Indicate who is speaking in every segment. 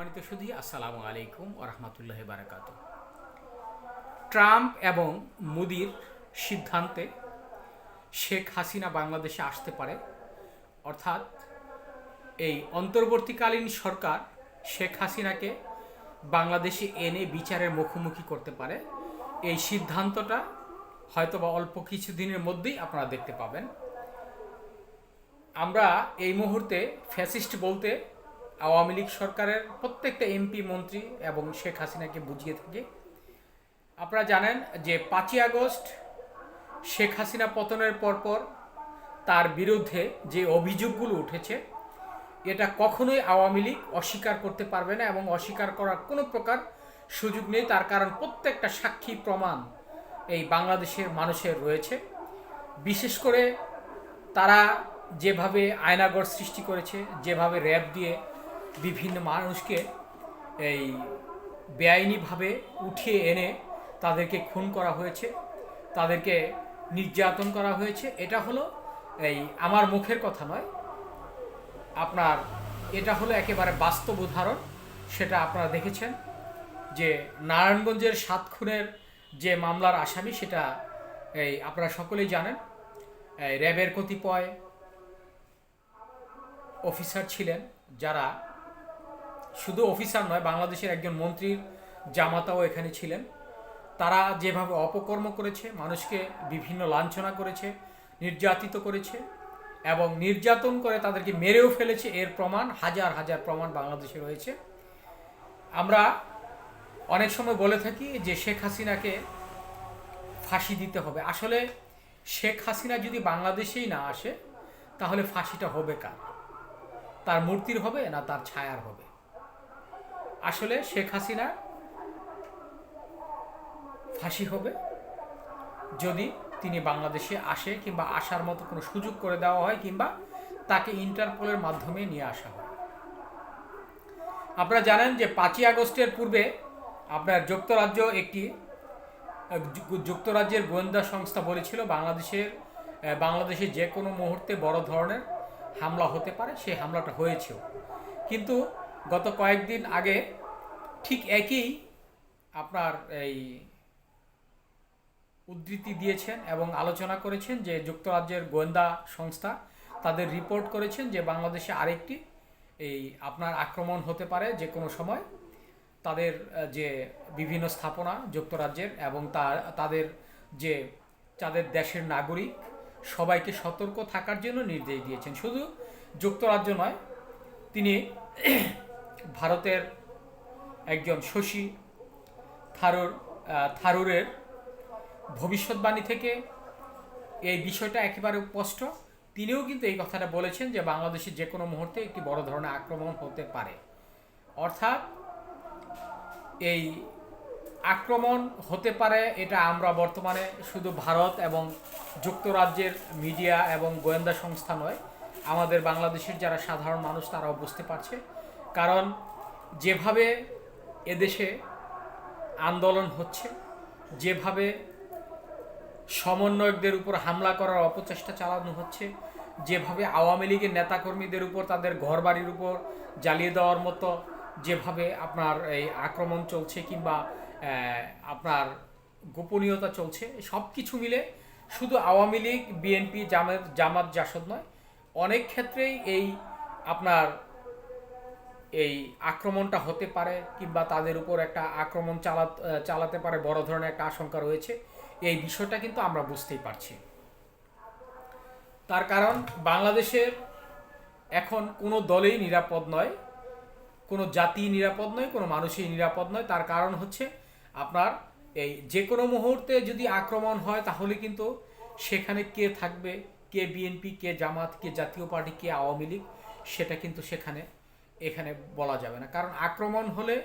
Speaker 1: আসসালামু আলাইকুম ও রহমতুল্লাহ বারাকাত ট্রাম্প এবং মোদির সিদ্ধান্তে শেখ হাসিনা বাংলাদেশে আসতে পারে। অর্থাৎ এই অন্তর্বর্তীকালীন সরকার শেখ হাসিনাকে বাংলাদেশে এনে বিচারের মুখোমুখি করতে পারে। এই সিদ্ধান্তটা হয়তোবা অল্প কিছুদিনের মধ্যেই আপনারা দেখতে পাবেন। আমরা এই মুহূর্তে ফ্যাসিস্ট বলতে আওয়ামী লীগ সরকারের প্রত্যেকটা এমপি, মন্ত্রী এবং শেখ হাসিনাকে বুঝিয়ে থাকি। আপনারা জানেন যে পাঁচই আগস্ট শেখ হাসিনা পতনের পরপর তার বিরুদ্ধে যে অভিযোগগুলো উঠেছে, এটা কখনোই আওয়ামী লীগ অস্বীকার করতে পারবে না এবং অস্বীকার করার কোনো প্রকার সুযোগ নেই। তার কারণ প্রত্যেকটা সাক্ষী প্রমাণ এই বাংলাদেশের মানুষের রয়েছে। বিশেষ করে তারা যেভাবে আয়নাগর সৃষ্টি করেছে, যেভাবে র্যাব দিয়ে বিভিন্ন মানুষকে এই বেআইনিভাবে উঠিয়ে এনে তাদেরকে খুন করা হয়েছে, তাদেরকে নির্যাতন করা হয়েছে। এটা হলো এই আমার মুখের কথা নয়। আপনার এটা হলো একেবারে বাস্তব উদাহরণ। সেটা আপনারা দেখেছেন যে নারায়ণগঞ্জের সাত খুনের যে মামলার আসামি, সেটা এই আপনারা সকলেই জানেন। এই র্যাবের কতিপয় অফিসার ছিলেন যারা শুধু অফিসার নয়, বাংলাদেশের একজন মন্ত্রীর জামাতাও এখানে ছিলেন। তারা যেভাবে অপকর্ম করেছে, মানুষকে বিভিন্ন লাঞ্ছনা করেছে, নির্যাতিত করেছে এবং নির্যাতন করে তাদেরকে মেরেও ফেলেছে, এর প্রমাণ, হাজার হাজার প্রমাণ বাংলাদেশে রয়েছে। আমরা অনেক সময় বলে থাকি যে শেখ হাসিনাকে ফাঁসি দিতে হবে। আসলে শেখ হাসিনা যদি বাংলাদেশেই না আসে, তাহলে ফাঁসিটা হবে কার? তার মূর্তির হবে না তার ছায়ার হবে? আসলে শেখ হাসিনা ফাঁসি হবে যদি তিনি বাংলাদেশে আসে কিংবা আসার মতো কোনো সুযোগ করে দেওয়া হয় কিংবা তাকে ইন্টারপোলের মাধ্যমে নিয়ে আসা হয়। আপনারা জানেন যে পাঁচই আগস্টের পূর্বে আপনার যুক্তরাজ্য একটি, যুক্তরাজ্যের গোয়েন্দা সংস্থা বলেছিল, বাংলাদেশের, বাংলাদেশে যে কোনো মুহূর্তে বড় ধরনের হামলা হতে পারে, সেই হামলাটা হয়েছেও। কিন্তু গত কয়েকদিন আগে ঠিক একই আপনার এই উদ্ধৃতি দিয়েছেন এবং আলোচনা করেছেন যে যুক্তরাজ্যের গোয়েন্দা সংস্থা তাদের রিপোর্ট করেছেন যে বাংলাদেশে আরেকটি এই আপনার আক্রমণ হতে পারে যে কোনো সময়। তাদের যে বিভিন্ন স্থাপনা যুক্তরাজ্যের এবং তার তাদের যে, তাদের দেশের নাগরিক সবাইকে সতর্ক থাকার জন্য নির্দেশ দিয়েছেন। শুধু যুক্তরাজ্য নয়, তিনি ভারতের একজন শশী থারুর থারুরের ভবিষ্যৎবাণী থেকে এই বিষয়টা একেবারে স্পষ্ট। তিনিও কিন্তু এই কথাটা বলেছেন যে বাংলাদেশে যে কোনো মুহূর্তে একটি বড় ধরনের আক্রমণ হতে পারে। অর্থাৎ এই আক্রমণ হতে পারে এটা আমরা বর্তমানে শুধু ভারত এবং যুক্তরাজ্যের মিডিয়া এবং গোয়েন্দা সংস্থা নয়, আমাদের বাংলাদেশের যারা সাধারণ মানুষ তারাও বুঝতে পারছে। কারণ যেভাবে এদেশে আন্দোলন হচ্ছে, যেভাবে সমন্বয়কদের উপর হামলা করার অপচেষ্টা চালানো হচ্ছে, যেভাবে আওয়ামী লীগের নেতাকর্মীদের উপর তাদের ঘরবাড়ির উপর জ্বালিয়ে দেওয়ার মতো, যেভাবে আপনার এই আক্রমণ চলছে কিংবা আপনার গোপনীয়তা চলছে সব কিছু মিলে শুধু আওয়ামী লীগ, বিএনপি, জামাত জামাত জাসদ নয়, অনেক ক্ষেত্রেই এই আপনার এই আক্রমণটা হতে পারে কিংবা তাদের উপর একটা আক্রমণ চালা চালাতে পারে বড় ধরনের একটা আশঙ্কা রয়েছে, এই বিষয়টা কিন্তু আমরা বুঝতেই পারছি। তার কারণ বাংলাদেশের এখন কোনো দলেই নিরাপদ নয়, কোনো জাতি নিরাপদ নয়, কোনো মানুষই নিরাপদ নয়। তার কারণ হচ্ছে আপনার এই যে কোনো মুহূর্তে যদি আক্রমণ হয়, তাহলে কিন্তু সেখানে কে থাকবে? কে বিএনপি, কে জামাত, কে জাতীয় পার্টি, কে আওয়ামী লীগ? সেটা কিন্তু সেখানে এখানে বলা যাবে না। কারণ আক্রমণ হলে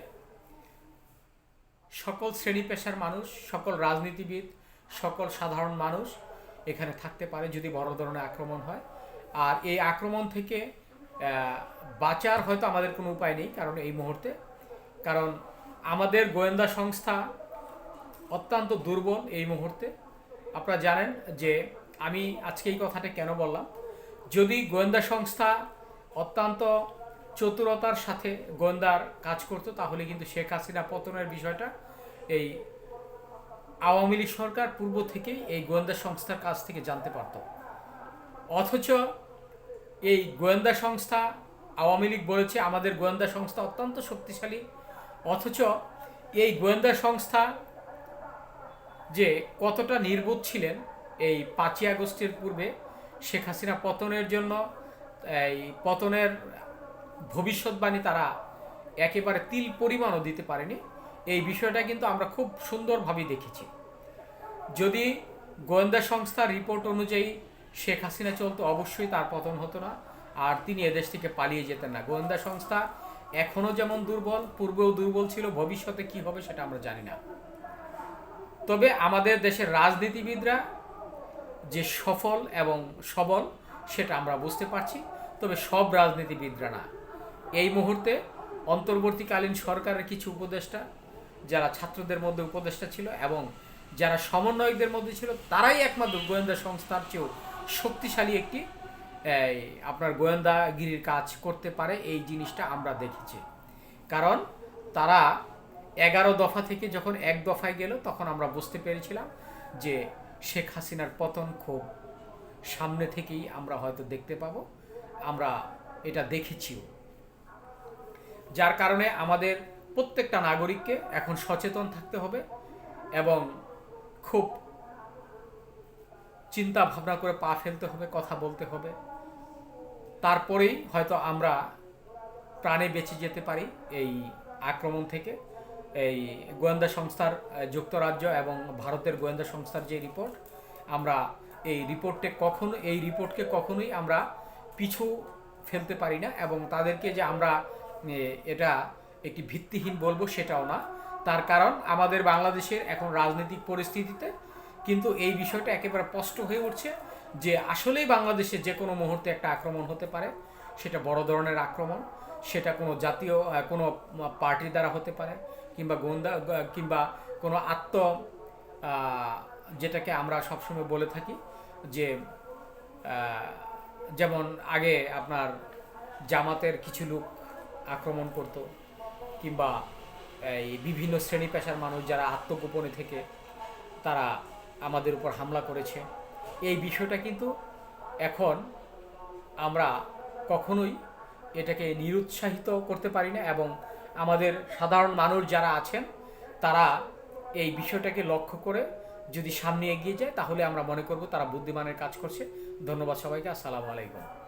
Speaker 1: সকল শ্রেণি পেশার মানুষ, সকল রাজনীতিবিদ, সকল সাধারণ মানুষ এখানে থাকতে পারে যদি বড় ধরনের আক্রমণ হয়। আর এই আক্রমণ থেকে বাঁচার হয়তো আমাদের কোনো উপায় নেই কারণ এই মুহূর্তে। কারণ আমাদের গোয়েন্দা সংস্থা অত্যন্ত দুর্বল এই মুহূর্তে। আপনারা জানেন যে আমি আজকে এই কথাটা কেন বললাম? যদি গোয়েন্দা সংস্থা অত্যন্ত চতুরতার সাথে গোয়েন্দার কাজ করতো, তাহলে কিন্তু শেখ হাসিনা পতনের বিষয়টা এই আওয়ামী লীগ সরকার পূর্ব থেকেই এই গোয়েন্দা সংস্থার কাছ থেকে জানতে পারত। অথচ এই গোয়েন্দা সংস্থা আওয়ামী লীগ বলেছে, আমাদের গোয়েন্দা সংস্থা অত্যন্ত শক্তিশালী। অথচ এই গোয়েন্দা সংস্থা যে কতটা নির্বোধ ছিলেন এই পাঁচই আগস্টের পূর্বে, শেখ হাসিনা পতনের জন্য, এই পতনের ভবিষ্যৎবাণী তারা একেবারে তিল পরিমাণও দিতে পারেনি। এই বিষয়টা কিন্তু আমরা খুব সুন্দরভাবে দেখেছি। যদি গোয়েন্দা সংস্থার রিপোর্ট অনুযায়ী শেখ হাসিনা চলতো, অবশ্যই তার পতন হতো না। আর তিনি এদেশ থেকে পালিয়ে যেতেন না। গোয়েন্দা সংস্থা এখনও যেমন দুর্বল, পূর্বেও দুর্বল ছিল, ভবিষ্যতে কি হবে সেটা আমরা জানি না। তবে আমাদের দেশের রাজনীতিবিদরা যে সফল এবং সবল, সেটা আমরা বুঝতে পারছি। তবে সব রাজনীতিবিদরা না। এই মুহূর্তে অন্তর্বর্তীকালীন সরকারের কিছু উপদেষ্টা, যারা ছাত্রদের মধ্যে উপদেষ্টা ছিল এবং যারা সমন্বয়কদের মধ্যে ছিল, তারাই একমাত্র গোয়েন্দা সংস্থার চেয়েও শক্তিশালী একটি আপনার গোয়েন্দাগিরির কাজ করতে পারে এই জিনিসটা আমরা দেখেছি। কারণ তারা এগারো দফা থেকে যখন এক দফায় গেল, তখন আমরা বুঝতে পেরেছিলাম যে শেখ হাসিনার পতন খুব সামনে থেকেই আমরা হয়তো দেখতে পাবো। আমরা এটা দেখেছিও। যার কারণে আমাদের প্রত্যেকটা নাগরিককে এখন সচেতন থাকতে হবে এবং খুব চিন্তা ভাবনা করে পা ফেলতে হবে, কথা বলতে হবে। তারপরেই হয়তো আমরা প্রাণে বেঁচে যেতে পারি এই আক্রমণ থেকে। এই গোয়েন্দা সংস্থার যুক্তরাজ্য এবং ভারতের গোয়েন্দা সংস্থার যে রিপোর্ট, আমরা এই রিপোর্টে কখনো, এই রিপোর্টকে কখনোই আমরা পিছু ফেলতে পারি না এবং তাদেরকে যে আমরা এটা একটি ভিত্তিহীন বলব সেটাও না। তার কারণ আমাদের বাংলাদেশের এখন রাজনৈতিক পরিস্থিতিতে কিন্তু এই বিষয়টা একেবারে স্পষ্ট হয়ে উঠছে যে আসলেই বাংলাদেশে যে কোনো মুহূর্তে একটা আক্রমণ হতে পারে। সেটা বড় ধরনের আক্রমণ, সেটা কোনো জাতীয় কোনো পার্টির দ্বারা হতে পারে কিংবা গোন্দা কিংবা কোনো আত্ম যেটাকে আমরা সবসময় বলে থাকি যে যেমন আগে আপনার জামাতের কিছু লোক আক্রমণ করত, কিংবা এই বিভিন্ন শ্রেণি পেশার মানুষ যারা আত্মগোপনে থেকে তারা আমাদের উপর হামলা করেছে। এই বিষয়টা কিন্তু এখন আমরা কখনোই এটাকে নিরুৎসাহিত করতে পারি না এবং আমাদের সাধারণ মানুষ যারা আছেন, তারা এই বিষয়টাকে লক্ষ্য করে যদি সামনে এগিয়ে যায়, তাহলে আমরা মনে করব তারা বুদ্ধিমানের কাজ করছে। ধন্যবাদ সবাইকে। আসসালামু আলাইকুম।